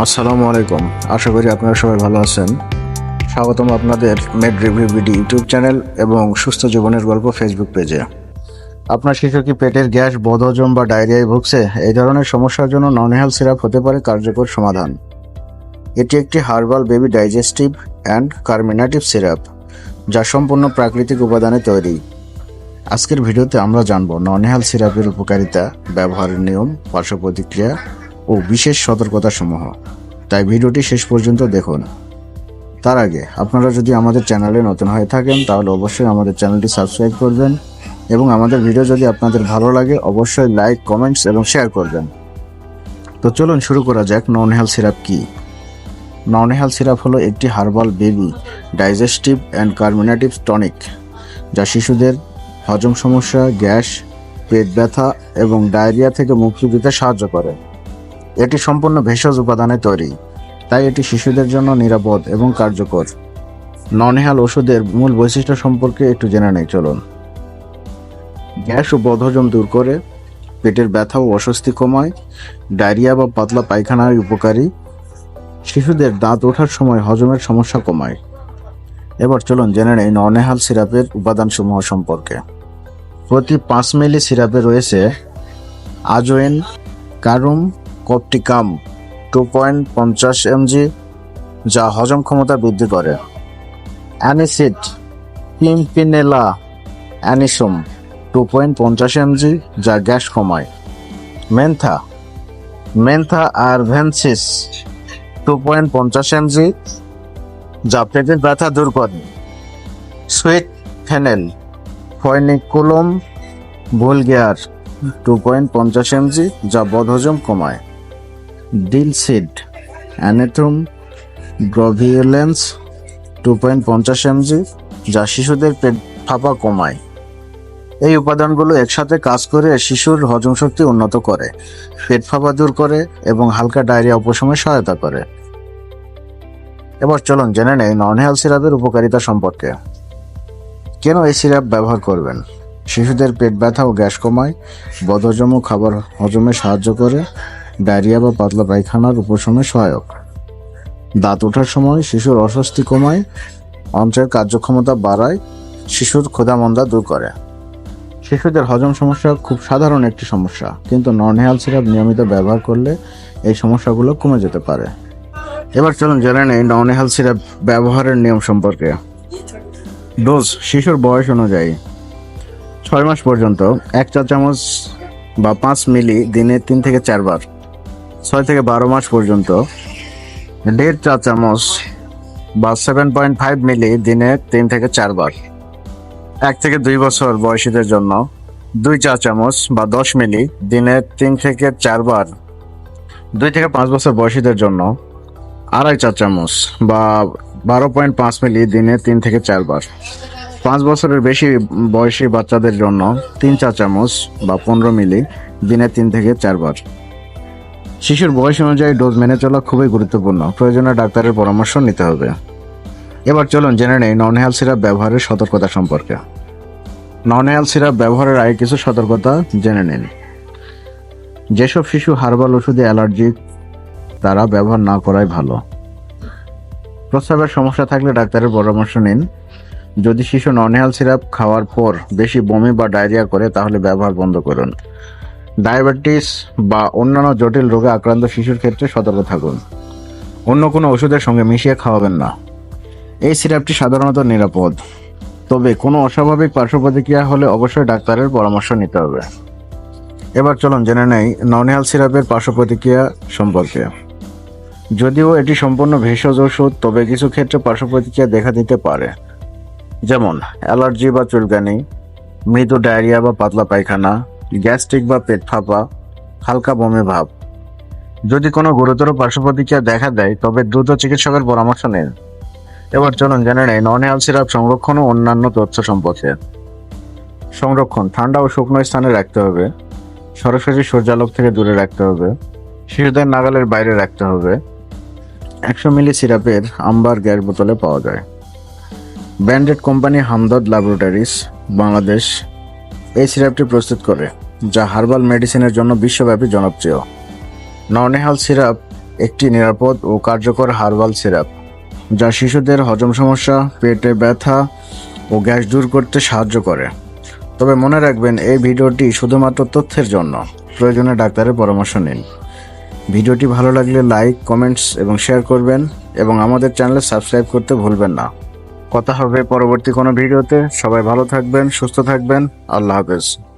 আসসালামু আলাইকুম। আশা করি আপনারা সবাই ভালো আছেন। স্বাগতম আপনাদের med review BD YouTube channel এবং সুস্থ জীবনের গল্প ফেসবুক পেজে। আপনার শিশু কি পেটের গ্যাস বদহজম বা ডায়রিয়ায় ভুগছে? এই ধরনের সমস্যার জন্য ননহেল সিরাপ হতে পারে কার্যকর সমাধান। এটি একটি herbal baby digestive and carminative syrup যা সম্পূর্ণ প্রাকৃতিক উপাদানে তৈরি। আজকের ভিডিওতে আমরা জানব ননহেল সিরাপের উপকারিতা, ব্যবহারের নিয়ম, পার্শ্ব প্রতিক্রিয়া ও বিশেষ সতর্কতা সমূহ তাই ভিডিওটি শেষ পর্যন্ত দেখুন। তার আগে, আপনারা যদি আমাদের চ্যানেলে নতুন হয়ে থাকেন, তাহলে অবশ্যই আমাদের চ্যানেলটি সাবস্ক্রাইব করবেন এবং আমাদের ভিডিও যদি আপনাদের ভালো লাগে, অবশ্যই লাইক, কমেন্টস এবং শেয়ার করবেন। তো চলুন শুরু করা যাক নন হেলথ সিরাপ কি? নন হেলথ সিরাপ হলো একটি herbal baby, digestive and carminative tonic, যা শিশুদের হজম সমস্যা, গ্যাস, পেট ব্যথা এবং ডায়রিয়া থেকে মুক্তি দিতে সাহায্য করে। এটি সম্পূর্ণ ভেষজ উপাদানে তৈরি, তাই এটি শিশুদের জন্য নিরাপদ এবং কার্যকর। ননহেল ওষুধের মূল বৈশিষ্ট্য সম্পর্কে একটু জেনে নেই, চলুন। গ্যাস ও বদহজম দূর করে পেটের ব্যথা ও অস্বস্তি কমায়, ডায়রিয়া বা পাতলা পায়খানায় উপকারী, শিশুদের দাঁত ওঠার সময় হজমের সমস্যা কমায়। এবার চলুন জেনে নেই ননেহাল সিরাপের উপাদানসমূহ সম্পর্কে। প্রতি পাঁচ মিলি সিরাপে রয়েছে ajowan, carum copticum two point পঞ্চাশ এমজি যা হজম ক্ষমতা বৃদ্ধি করে। Aniseed pimpinella anisum two point পঞ্চাশ এমজি যা গ্যাস কমায়। Mentha mentha arvensis two point পঞ্চাশ এমজি যা পেটের ব্যথা দূর করে। Sweet fennel foeniculum vulgare two point পঞ্চাশ এমজি যা বদহজম কমায়। Dill seed anethum graveolens two point পঞ্চাশ এমজি যা শিশুদের পেট ফাঁপা কমায়। এই উপাদানগুলো একসাথে কাজ করে শিশুর হজম শক্তি উন্নত করে, পেট ফাঁপা দূর করে এবং হালকা ডায়রিয়া উপশমে সহায়তা করে। এবার চলুন জেনে নেই নন হেলথ সিরাপের উপকারিতা সম্পর্কে। কেন এই সিরাপ ব্যবহার করবেন? শিশুদের পেট ব্যথা ও গ্যাস কমায়, বদহজম খাবার হজমে সাহায্য করে ডায়রিয়া বা পাতলা পায়খানার উপশমে সহায়ক। দাঁত ওঠার সময় শিশুর অস্বস্তি কমায়, অন্ত্রের কার্যক্ষমতা বাড়ায়, শিশুর ক্ষুধামন্দা দূর করে। শিশুদের হজম সমস্যা খুব সাধারণ একটি সমস্যা, কিন্তু নন হেলথ সিরাপ নিয়মিত ব্যবহার করলে এই সমস্যাগুলো কমে যেতে পারে। এবার চলুন জেনে নেই নন হেলথ সিরাপ ব্যবহারের নিয়ম সম্পর্কে। ডোজ শিশুর বয়স অনুযায়ী ছয় মাস পর্যন্ত, এক চা চামচ বা পাঁচ মিলি দিনে তিন থেকে চারবার। ছয় থেকে বারো মাস পর্যন্ত। দেড় চা চামচ বা সেভেন পয়েন্ট ফাইভ মিলি দিনে তিন থেকে চারবার এক থেকে দুই বছর বয়সীদের জন্য দুই চা চামচ বা দশ মিলি দিনে তিন থেকে চারবার দুই থেকে পাঁচ বছর বয়সীদের জন্য আড়াই চা চামচ বা বারো পয়েন্ট পাঁচ মিলি দিনে তিন থেকে চারবার পাঁচ বছরের বেশি বয়সী বাচ্চাদের জন্য তিন চা চামচ বা পনেরো মিলি দিনে তিন থেকে চারবার শিশুর বয়স অনুযায়ী ডোজ মেনে চলা খুবই গুরুত্বপূর্ণ। প্রয়োজনে ডাক্তারের পরামর্শ নিতে হবে। এবার চলুন জেনে নেই নন হেলথ সিরাপ ব্যবহারের সতর্কতা সম্পর্কে। নন হেলথ সিরাপ ব্যবহারের আগে কিছু সতর্কতা জেনে নিন। যেসব শিশু হার্বাল ওষুধে অ্যালার্জিক তারা ব্যবহার না করাই ভালো। প্রস্রাবের সমস্যা থাকলে ডাক্তারের পরামর্শ নিন। যদি শিশু নন হেলথ সিরাপ খাওয়ার পর বেশি বমি বা ডায়রিয়া করে, তাহলে ব্যবহার বন্ধ করুন। ডায়াবেটিস বা অন্যান্য জটিল রোগে আক্রান্ত শিশুর ক্ষেত্রে সতর্ক থাকুন। অন্য কোনো ওষুধের সঙ্গে মিশিয়ে খাওয়াবেন না। এই সিরাপটি সাধারণত নিরাপদ। তবে কোনো অস্বাভাবিক পার্শ্ব প্রতিক্রিয়া হলে অবশ্যই ডাক্তারের পরামর্শ নিতে হবে। এবার চলুন জেনে নেই নন হেলথ সিরাপের পার্শ্ব প্রতিক্রিয়া সম্পর্কে। যদিও এটি সম্পূর্ণ ভেষজ ওষুধ, তবে কিছু ক্ষেত্রে পার্শ্ব প্রতিক্রিয়া দেখা দিতে পারে। যেমন অ্যালার্জি বা চুলকানি, মৃদু ডায়রিয়া বা পাতলা পায়খানা গ্যাস্ট্রিক বা পেট ফাঁপা, হালকা বমি ভাব। যদি কোনো গুরুতর পার্শ্বপ্রতিক্রিয়া দেখা দেয়, তবে দ্রুত চিকিৎসকের পরামর্শ নিন। এবার চলুন জেনে নেই নন সিরাপ সংরক্ষণ ও অন্যান্য তথ্য সম্পর্কে। সংরক্ষণ, ঠান্ডা ও শুকনো স্থানে রাখতে হবে। সরাসরি সূর্যালোক থেকে দূরে রাখতে হবে। শিশুদের নাগালের বাইরে রাখতে হবে। একশো মিলি সিরাপের আম্বার গ্যাস বোতলে পাওয়া যায়। Branded company Hamdard laboratories, Bangladesh, এই সিরাপটি প্রস্তুত করে। যা হার্বাল মেডিসিনের জন্য বিশ্বব্যাপী জনপ্রিয়। ননেহাল সিরাপ একটি নিরাপদ ও কার্যকর হার্বাল সিরাপ, যা শিশুদের হজম সমস্যা, পেটে ব্যথা ও গ্যাস দূর করতে সাহায্য করে। তবে মনে রাখবেন, এই ভিডিওটি শুধুমাত্র তথ্যের জন্য। প্রয়োজনে ডাক্তারের পরামর্শ নিন। ভিডিওটি ভালো লাগলে লাইক, কমেন্টস এবং শেয়ার করবেন এবং আমাদের চ্যানেলে সাবস্ক্রাইব করতে ভুলবেন না। কথা হবে পরবর্তী কোনো ভিডিওতে। সবাই ভালো থাকবেন, সুস্থ থাকবেন। আল্লাহ হাফেজ।